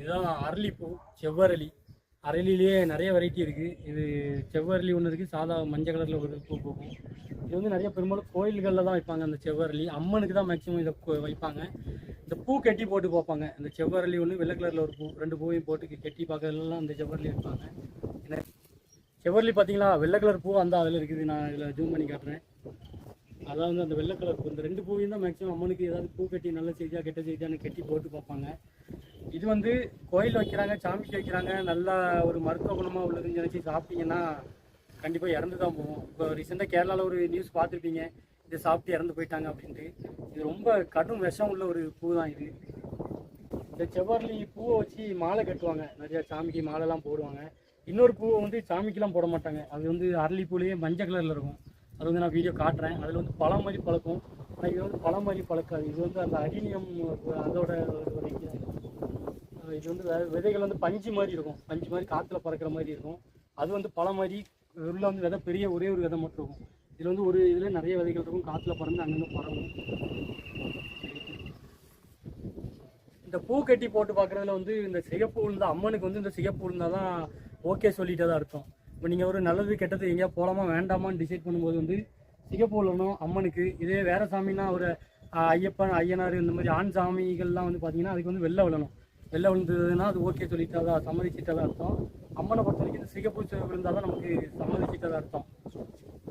இதுதான் அரளிப்பூ செவ்வரளி. அரளிலேயே நிறைய வெரைட்டி இருக்குது இது செவ்வரளி ஒன்று இருக்குது சாதா மஞ்சள் கலரில் ஒரு பூ பூக்கும் இது வந்து நிறைய பெரும்பாலும் கோயில்களில் தான் வைப்பாங்க அந்த செவ்வரளி. அம்மனுக்கு தான் மேக்ஸிமம் இதை வைப்பாங்க. இந்த பூ கட்டி போட்டு பார்ப்பாங்க இந்த செவ்வரளி ஒன்று வெள்ளை கலரில் ஒரு பூ ரெண்டு பூவையும் போட்டு கட்டி பார்க்கறதுலாம் அந்த செவ்வரளி வைப்பாங்க. செவ்வரளி பார்த்தீங்களா? வெள்ளை கலர் பூ அந்த அதில் இருக்குது. நான் இதில் ஜூம் பண்ணி காட்டுறேன். அதான் வந்து அந்த வெள்ளை கலர் பூ இந்த ரெண்டு பூவையும் தான் மேக்ஸிமம் அம்மனுக்கு ஏதாவது பூ கட்டி நல்ல செய்தியாக கெட்ட செய்தியான்னு கட்டி போட்டு பார்ப்பாங்க. இது வந்து கோயில் வைக்கிறாங்க சாமிக்கு வைக்கிறாங்க நல்லா ஒரு மருத்துவ குணமாக உள்ளதுன்னு நினச்சி சாப்பிட்டீங்கன்னா கண்டிப்பாக இறந்து தான் போவோம். இப்போ ரீசெண்டாக கேரளாவில் ஒரு நியூஸ் பார்த்துருப்பீங்க. இதை சாப்பிட்டு இறந்து போயிட்டாங்க அப்படின்ட்டு. இது ரொம்ப கடும் விஷம் உள்ள ஒரு பூ தான் இது. இந்த செவ்வரளி பூவை வச்சு மாலை கட்டுவாங்க. நிறையா சாமிக்கு மாலைலாம் போடுவாங்க. இன்னொரு பூவை வந்து சாமிக்கெலாம் போட மாட்டாங்க. அது வந்து அரளி பூலேயே மஞ்சள் கலரில் இருக்கும். அது வந்து நான் வீடியோ காட்டுறேன். அதில் வந்து பழம் மாதிரி பழக்கும். ஆனால் இது வந்து பழம் மாதிரி பழக்காது. இது வந்து அந்த அடினியம் அதோட ஒரு இது. வந்து விதைகள் வந்து பஞ்சு மாதிரி இருக்கும். பஞ்சு மாதிரி காற்றுல பறக்கிற மாதிரி இருக்கும். அது வந்து பழம் மாதிரி உள்ள வந்து விதை பெரிய ஒரே ஒரு விதை மட்டும் இருக்கும். இதில் வந்து ஒரு இதில் நிறைய விதைகள் இருக்கும். காற்றுல பறந்து அங்கங்கே பறக்கும். இந்த பூ கட்டி போட்டு பார்க்குறதுல வந்து இந்த சிகப்பு உளுந்தா அம்மனுக்கு வந்து இந்த சிகப்பு உளுந்தா தான் ஓகே சொல்லிட்டதா அர்த்தம். இப்போ நீங்கள் ஒரு நல்லது கெட்டது எங்கேயா போகலாமா வேண்டாமான்னு டிசைட் பண்ணும்போது வந்து சிகப்பு உளுணும் அம்மனுக்கு இதே வேற சாமின்னா ஒரு ஐயப்பன் ஐயனார் இந்த மாதிரி ஆண் சாமிகள்லாம் வந்து பார்த்தீங்கன்னா அதுக்கு வந்து வெளில விழணும். வெள்ளை விழுந்ததுன்னா அது ஓகே சொல்லிட்டாதா சம்மதிச்சிட்டதா அர்த்தம். அம்மனை பொறுத்த வரைக்கும் இந்த சிகப்பு விழுந்தால் தான் நமக்கு சம்மதிச்சிட்டதா அர்த்தம்.